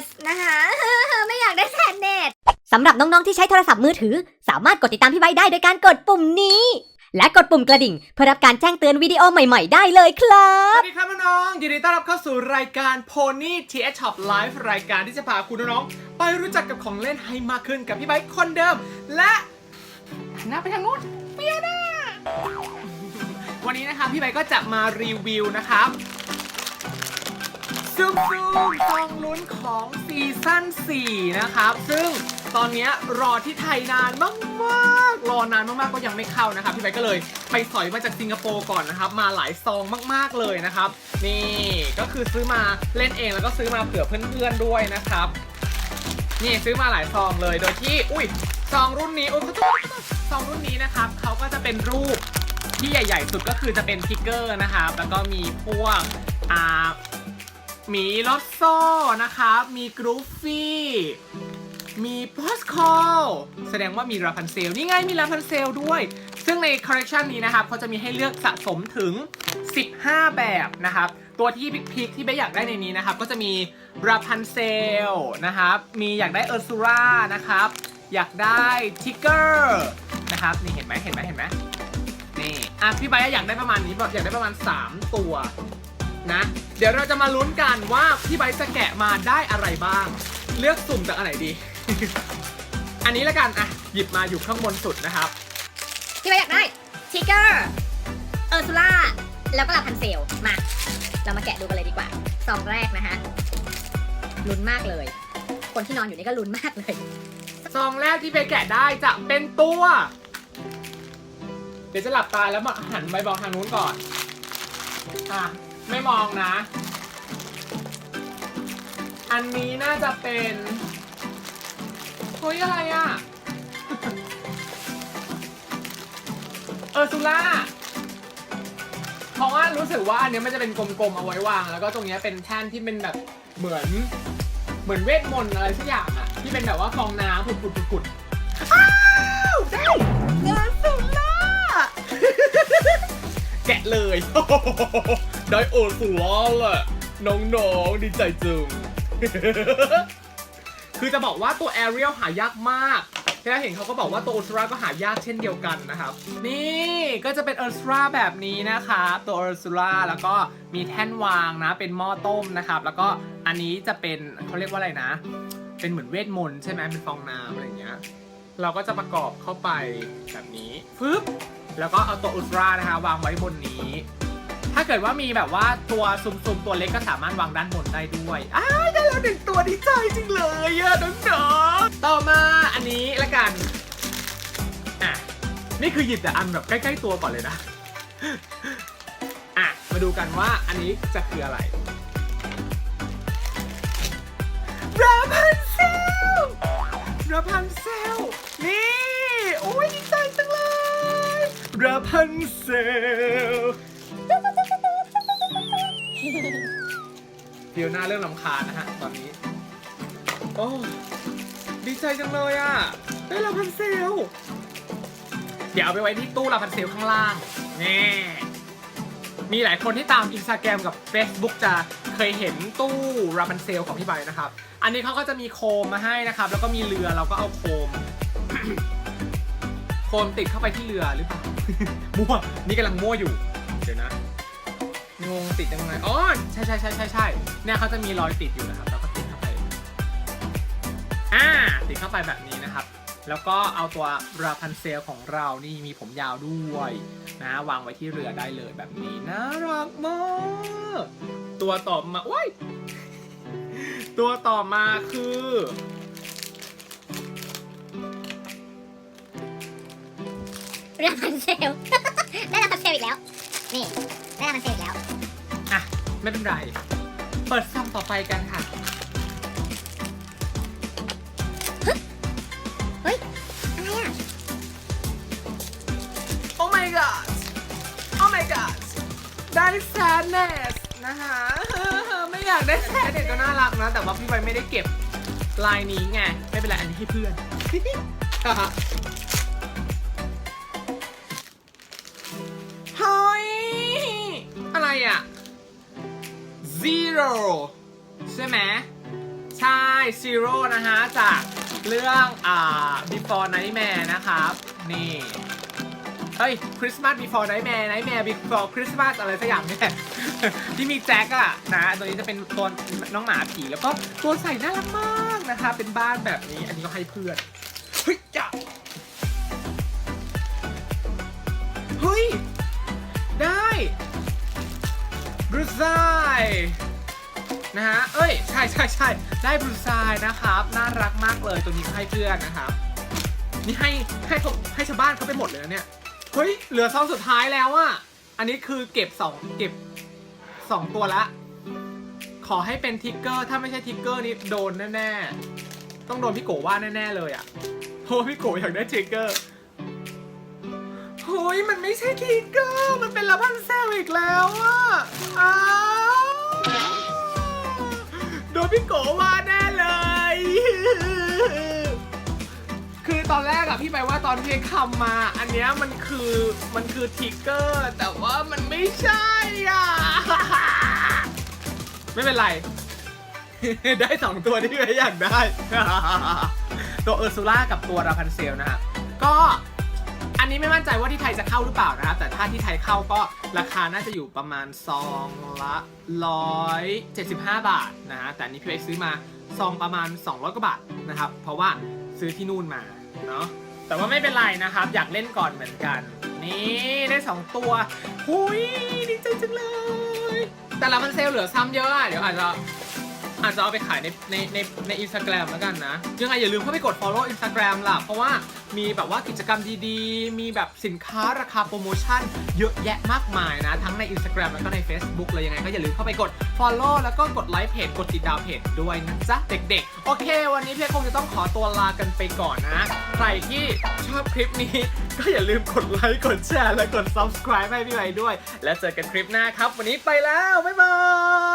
Sadness นะคะไม่อยากได้ Sadness สำหรับน้องๆที่ใช้โทรศัพท์มือถือ สามารถกดติดตามพี่ไบค์ได้โดยการกดปุ่มนี้ และกดปุ่มกระดิ่ง เพื่อรับการแจ้งเตือนวิดีโอใหม่ๆได้เลยครัสบ วัสดีครับน้องๆยินดีต้อนรับเข้าสู่รายการ Pony TH Shop Live รายการที่จะพาคุณน้องๆไปรู้จักกับของเล่นให้มากขึ้นกับพี่ไบค์คนเดิม และหันหน้าไปทางนู้นเปียน่าวันนี้นะครับพี่ไบค์ก็จะมารีวิวนะครับ ซูมซูมซองลุ้นของซีซั่น4 นะครับ ซึ่งตอนเนี้ยรอที่ไทยนานมากๆรอนานมากๆก็ยังไม่เข้านะครับ พี่ไบก็เลยไปสอยมาจากสิงคโปร์ก่อนนะครับ มาหลายซองมาก ๆเลยนะครับ นี่ก็คือซื้อมาเล่นเองแล้วก็ซื้อมาเผื่อเพื่อนๆด้วยนะครับ นี่ซื้อมาหลายซองเลยโดยที่อุ้ยซองรุ่นนี้อุ้ยขอโทษขอโทษซองรุ่นนี้นะครับเขาก็จะเป็นรูปที่ใหญ่ ๆ สุดก็คือจะเป็นทิกเกอร์นะครับแล้วก็มีพวกอ่า หมีลอสโซนะครับ มีกรูฟฟี่ มีโพอสคอลแสดงว่ามีราพันเซล นี่ไงมีราพันเซลด้วย ซึ่งในคอลเลกชันนี้นะครับเขาจะมีให้เลือกสะสมถึง 15 แบบนะครับ ตัวที่พิกที่เบอยากได้ในนี้นะครับ ก็จะมีราพันเซลนะครับ มีอยากได้เออร์ซูรานะครับ อยากได้ทิกเกอร์นะครับ นี่เห็นไหมเห็นไหมเห็นไหมนี่อะพี่ไบอยากได้ประมาณนี้แบบอยากได้ประมาณ 3 ตัว นะ เดี๋ยวเราจะมาลุ้นกันว่าพี่ไบร์ทจะแกะมาได้อะไรบ้าง เลือกสุ่มจากอันไหนดี อันนี้ละกันอะหยิบมาอยู่ข้างบนสุดนะครับที่เราอยากได้ทิกเกอร์เออร์ซูล่าแล้วก็ลาพันเซลมา เรามาแกะดูกันเลยดีกว่าซองแรกนะฮะลุ้นมากเลย คนที่นอนอยู่นี่ก็ลุ้นมากเลยซองแรกที่เบแกะได้จะเป็นตัว เดี๋ยวจะหลับตาแล้วมาหันไปมองทางนู้นก่อน อะ ไม่มองนะ อันนี้น่าจะเป็นเฮ้ยอะไรอะ เออร์ซูล่าเพราะว่ารู้สึกว่าอันเนี้ยมันจะเป็นกลมๆเอาไว้วาง แล้วก็ตรงเนี้ยเป็นแท่นที่เป็นแบบเหมือน เหมือนเวทมนต์อะไรสักอย่างอะที่เป็นแบบว่าฟองน้ำผุดผุดผุดผุดอ้าวได้เงินสุล่าแกะเลย ได้โอสุล่าแหละน้องๆดีใจจึงคือจะบอกว่าตัวแอเรียลหายากมากที่เราเห็นเขาก็บอกว่าตัวอุลตร้าก็หายากเช่นเดียวกันนะครับ นี่ก็จะเป็นอุลตร้าแบบนี้นะคะตัวอุลตร้าแล้วก็มีแท่นวางนะ เป็นหม้อต้มนะครับ แล้วก็อันนี้จะเป็นเขาเรียกว่าอะไรนะ เป็นเหมือนเวทมนต์ใช่ไหมเป็นฟองน้ำอะไรอย่างเงี้ยเราก็จะประกอบเข้าไปแบบนี้ฟึบแล้วก็เอาตัวอุลตร้านะคะวางไว้บนนี้ ถ้าเกิดว่ามีแบบว่าตัวซุ่มๆตัวเล็กก็สามารถวางด้านบนได้ด้วยอ้ายได้แล้วหนึ่งตัวดีใจจริงเลยอะน้องๆต่อมาอันนี้ละกันอะนี่คือหยิบแต่อันแบบใกล้ๆตัวก่อนเลยนะอะมาดูกันว่าอันนี้จะคืออะไรราพันเซลราพันเซลนี่โอ้ยดีใจจังเลยราพันเซล ฟิวหน้าเริ่มลำคาญนะฮะตอนนี้ โอ้ ดีใจจังเลยอะ ได้ลาพันเซล เดี๋ยวเอาไปไว้ที่ตู้ลาพันเซลข้างล่าง นี่ มีหลายคนที่ตามอินสตาแกรมกับ Facebook จะเคยเห็นตู้ราพันเซลของพี่ใบนะครับ อันนี้เขาก็จะมีโคมมาให้นะครับ แล้วก็มีเรือเราก็เอาโคม โคมติดเข้าไปที่เรือหรือเปล่า มั่ว นี่กำลังมั่วอยู่ เดี๋ยวนะ งงติดยังไงอ๋อใช่ใช่ใช่ใช่ใช่เนี่ยเขาจะมีรอยติดอยู่นะครับ แล้วก็ติดเข้าไปอ่าติดเข้าไปแบบนี้นะครับ แล้วก็เอาตัวราพันเซลของเรานี่มีผมยาวด้วยนะวางไว้ที่เรือได้เลยแบบนี้น่ารักมากตัวต่อมาโอ้ยตัวต่อมาคือลาพันเซล ได้ลาพันเซลอีกแล้ว นี่ ได้ลาพันเซลอีกแล้วอะ ไม่เป็นไร เปิดซองต่อไปกันค่ะ เฮ้ย อะไรอะ Oh my god Oh my god ได้ sadness นะคะไม่อยากได้ sadness ก็น่ารักนะ แต่ว่าพี่ไวไม่ได้เก็บลายนี้ไง ไม่เป็นไรอันนี้ให้เพื่อน zero ใช่ไหมใช่ Zero นะฮะ จากเรื่องอ่า Before Nightmare นะครับ นี่เฮ้ย Christmas Before Nightmare Nightmare Before Christmas อะไรสักอย่างนี่แหละที่มีแจ็คอะนะตัวนี้จะเป็นตัวน้องหมาผีแล้วก็ตัวใส่น่ารักมากนะคะ เป็นบ้านแบบนี้ อันนี้ก็ให้เพื่อน เฮ้ยจ้ะเฮ้ย ซายนะฮะ เอ้ย ใช่ใช่ใช่ได้บรูซายนะครับ น่ารักมากเลย ตัวนี้ให้เพื่อนนะครับ นี่ให้ให้เขให้ชาวบ้านเขาไปหมดเลยนะเนี่ย เฮ้ย เหลือซองสุดท้ายแล้วอะอันนี้คือเก็บสองเก็บสองตัวละ ขอให้เป็นทิกเกอร์ ถ้าไม่ใช่ทิกเกอร์นี่โดนแน่ๆ ต้องโดนพี่โกว่าแน่ๆเลยอะเพราะว่าพี่โกอยากได้ทิกเกอร์เฮ้ยมันไม่ใช่ทิกเกอร์ มันเป็นลาพันเซลอีกแล้วอะ พี่โกว่าแน่เลย คือตอนแรกอะพี่ไปว่าตอนที่คำมา อันเนี้ยมันคือมันคือทิกเกอร์ แต่ว่ามันไม่ใช่อะ ไม่เป็นไร ได้สองตัวที่ไม่อยากได้ ตัวเออร์ซูล่ากับตัวราพันเซลนะฮะ ก็ นี้ไม่มั่นใจว่าที่ไทยจะเข้าหรือเปล่านะครับ แต่ถ้าที่ไทยเข้าก็ราคาน่าจะอยู่ประมาณซองละ175 บาทนะฮะแต่นี้พี่ไปซื้อมาซองประมาณ 200กว่าบาทนะครับ เพราะว่าซื้อที่นู่นมาเนาะแต่ว่าไม่เป็นไรนะครับ อยากเล่นก่อนเหมือนกัน นี่ได้ 2 ตัวหุยดีใจจังเลย แต่ละมันเซลเหลือซ้ำเยอะอะเดี๋ยวอาจจะอาจจะเอาไปขายในในในในอินสตาแกรมแล้วกันนะยังไงอย่าลืมเข้าไปกด follow Instagram ล่ะ เพราะว่า มีแบบว่ากิจกรรมดีๆ มีแบบสินค้าราคาโปรโมชั่นเยอะแยะมากมายนะ ทั้งใน Instagram แล้วก็ใน Facebook เลยยังไงก็อย่าลืมเข้าไปกด follow แล้วก็กดไลค์เพจกดติดดาวเพจด้วยนะจ๊ะเด็กๆ โอเค วันนี้พี่คงจะต้องขอตัวลากันไปก่อนนะ ใครที่ชอบคลิปนี้ ก็อย่าลืมกดไลค์กดแชร์และกด subscribe ให้พี่ไว้ด้วย แล้วเจอกันคลิปหน้าครับ วันนี้ไปแล้ว บ๊ายบาย